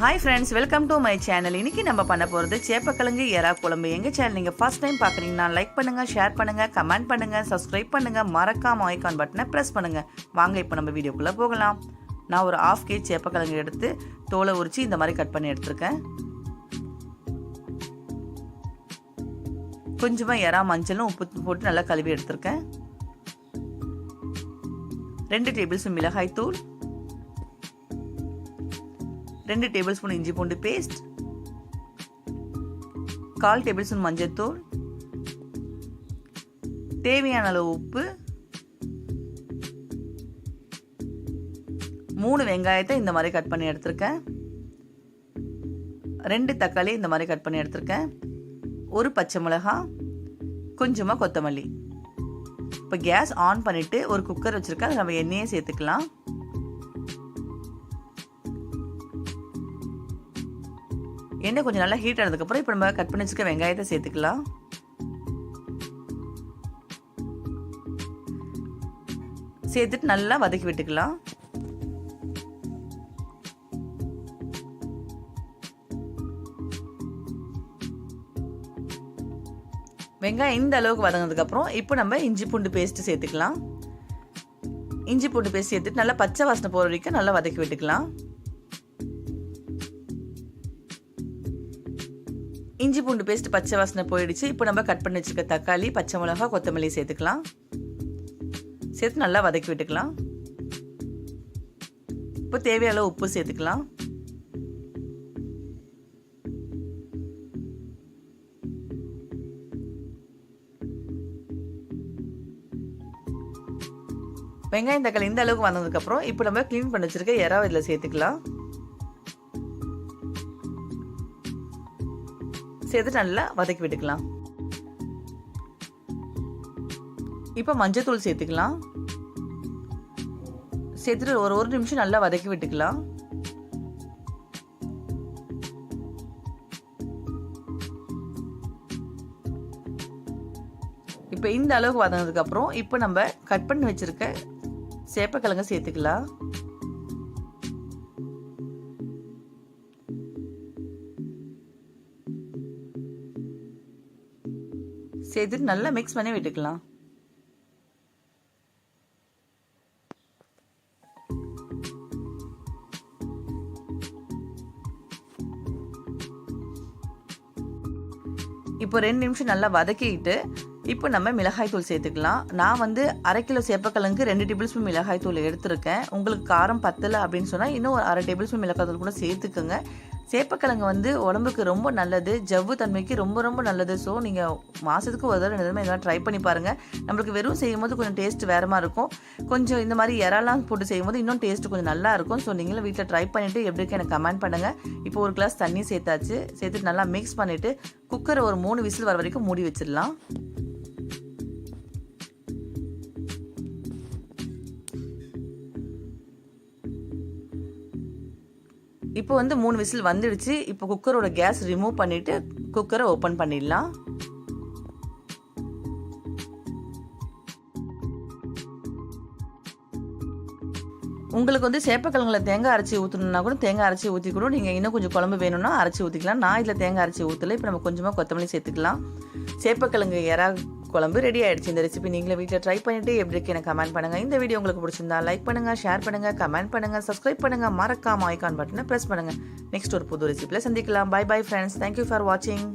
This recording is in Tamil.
Hi friends welcome to my channel இன்றைக்கி நம்ம பண்ண போகிறது சேப்பக்கிழங்கு எறா குழம்பு. எங்கள் சேனல் நீங்கள் ஃபர்ஸ்ட் டைம் பார்க்குறீங்கன்னா லைக் பண்ணுங்கள் ஷேர் பண்ணுங்கள் கமெண்ட் பண்ணுங்கள் சப்ஸ்கிரைப் பண்ணுங்கள் மறக்காம ஐக்கான் பட்டனை ப்ரெஸ் பண்ணுங்கள் வாங்க இப்போ நம்ம வீடியோக்குள்ளே போகலாம். நான் ஒரு ஆஃப் கேஜ் சேப்பக்கிழங்கு எடுத்து தோலை உரித்து இந்த மாதிரி கட் பண்ணி எடுத்திருக்கேன். கொஞ்சமாக எறா மஞ்சளும் உப்பு போட்டு நல்லா கழுவி எடுத்திருக்கேன். ரெண்டு டேபிள் ஸ்பூன் மிளகாய் தூள். ரெண்டு டேபிள் ஸ்பூன் இஞ்சி பூண்டு பேஸ்ட் கால் டேபிள் ஸ்பூன் மஞ்சத்தூள் தேவையான அளவு உப்பு மூணு வெங்காயத்தை இந்த மாதிரி கட் பண்ணி எடுத்திருக்கேன். ரெண்டு தக்காளி இந்த மாதிரி கட் பண்ணி எடுத்திருக்கேன். ஒரு பச்சை மிளகாய் கொஞ்சமாக கொத்தமல்லி. இப்போ கேஸ் ஆன் பண்ணிவிட்டு ஒரு குக்கர் வச்சுருக்கேன். அதை நம்ம எண்ணெயை சேர்த்துக்கலாம். எண்ணெய் கொஞ்சம் நல்லா ஹீட் ஆனதுக்கப்புறம் இப்போ நம்ம கட் பண்ணி வச்சுக்க வெங்காயத்தை சேர்த்துக்கலாம். சேர்த்துட்டு நல்லா வதக்கி விட்டுக்கலாம். வெங்காயம் இந்த அளவுக்கு வதங்கினதுக்கப்புறம் இப்போ நம்ம இஞ்சி பூண்டு பேஸ்ட்டு சேர்த்துக்கலாம். இஞ்சி பூண்டு பேஸ்ட் சேர்த்துட்டு நல்லா பச்சை வாசனை போகிற வரைக்கும் நல்லா வதக்கி விட்டுக்கலாம். இஞ்சி பூண்டு பேஸ்ட் பச்சை வாசனை போயிடுச்சு. இப்போ நம்ம கட் பண்ணி வச்சுருக்க தக்காளி பச்சை மிளகா கொத்தமல்லி சேர்த்துக்கலாம். சேர்த்து நல்லா வதக்கி விட்டுக்கலாம். இப்போ தேவையான உப்பு சேர்த்துக்கலாம். வெங்காயம் தக்காளி இந்த அளவுக்கு வந்ததுக்கப்புறம் இப்போ நம்ம க்ளீன் பண்ணி வச்சிருக்க இறாவதில் சேர்த்துக்கலாம். சேர்த்து நல்லா வதக்கி விட்டுக்கலாம். இப்போ மஞ்சத்தூள் சேர்த்துக்கலாம். சேர்த்துட்டு ஒரு ஒரு நிமிஷம் நல்லா வதக்கி விட்டுக்கலாம். இப்போ இந்த அளவுக்கு வதங்கினதுக்கப்புறம் இப்போ நம்ம கட் பண்ணி வச்சுருக்க சேப்பக்கிழங்க சேர்த்துக்கலாம். சேர்த்துட்டு நல்லா மிக்ஸ் பண்ணி விட்டுக்கலாம். இப்போ ரெண்டு நிமிஷம் நல்லா வதக்கிட்டு இப்போ நம்ம மிளகாய் தூள் சேர்த்துக்கலாம். நான் வந்து அரை கிலோ சேப்பக்கிழங்கு ரெண்டு டேபிள் ஸ்பூன் மிளகாய் தூள் எடுத்திருக்கேன். உங்களுக்கு காரம் பத்தலை அப்படின்னு சொன்னால் இன்னும் ஒரு அரை டேபிள் ஸ்பூன் மிளகாய் தூள் கூட சேர்த்துக்கோங்க. சேப்பக்கிழங்கு வந்து உடம்புக்கு ரொம்ப நல்லது ஜவ்வு தன்மைக்கு ரொம்ப ரொம்ப நல்லது. ஸோ நீங்கள் மாதத்துக்கு ஒரு தடவை ரெண்டு தடவை இதெல்லாம் ட்ரை பண்ணி பாருங்கள் நம்மளுக்கு வெறும் செய்யும் போது கொஞ்சம் டேஸ்ட் வேறமாக இருக்கும். கொஞ்சம் இந்த மாதிரி இறாலாம் போட்டு செய்யும் போது இன்னும் டேஸ்ட் கொஞ்சம் நல்லா இருக்கும். ஸோ நீங்களும் வீட்டில் ட்ரை பண்ணிவிட்டு எப்படி இருக்கு எனக்கு கமெண்ட் பண்ணுங்கள் இப்போ ஒரு கிளாஸ் தண்ணி சேர்த்தாச்சு. சேர்த்துட்டு நல்லா மிக்ஸ் பண்ணிவிட்டு குக்கரை ஒரு மூணு விசில் வர வரைக்கும் மூடி வச்சிடலாம். இப்போ வந்து மூணு விசில் வந்துடுச்சு. இப்போ குக்கரோட கேஸ் ரிமூவ் பண்ணிவிட்டு குக்கரை ஓப்பன் பண்ணிடலாம். உங்களுக்கு வந்து சேப்பக்கிழங்குல தேங்காய் அரைச்சி ஊற்றணுன்னா கூட தேங்காய் அரைச்சி ஊற்றி கூட நீங்கள் இன்னும் கொஞ்சம் குழம்பு வேணும்னா அரைச்சி ஊற்றிக்கலாம் நான் இதில் தேங்காய் அரைச்சி ஊற்றல இப்போ நம்ம கொஞ்சமாக கொத்தமல்லி சேர்த்துக்கலாம். சேப்பக்கிழங்கு இறா குழம்பு ரெடி ஆயிடுச்சு. இந்த ரெசிபி நீங்களே வீட்டில் ட்ரை பண்ணிட்டு எப்படி இருக்கு எனக்கு கமெண்ட் பண்ணுங்கள் இந்த வீடியோ உங்களுக்கு பிடிச்சிருந்தா லைக் பண்ணுங்கள் ஷேர் பண்ணுங்கள் கமெண்ட் பண்ணுங்கள் சப்ஸ்கிரைப் பண்ணுங்கள் மறக்காம ஐக்கான் பட்டனை ப்ரெஸ் பண்ணுங்கள் நெக்ஸ்ட் ஒரு புது ரெசிபியில் சந்திக்கலாம். Bye bye friends thank you for வாட்சிங்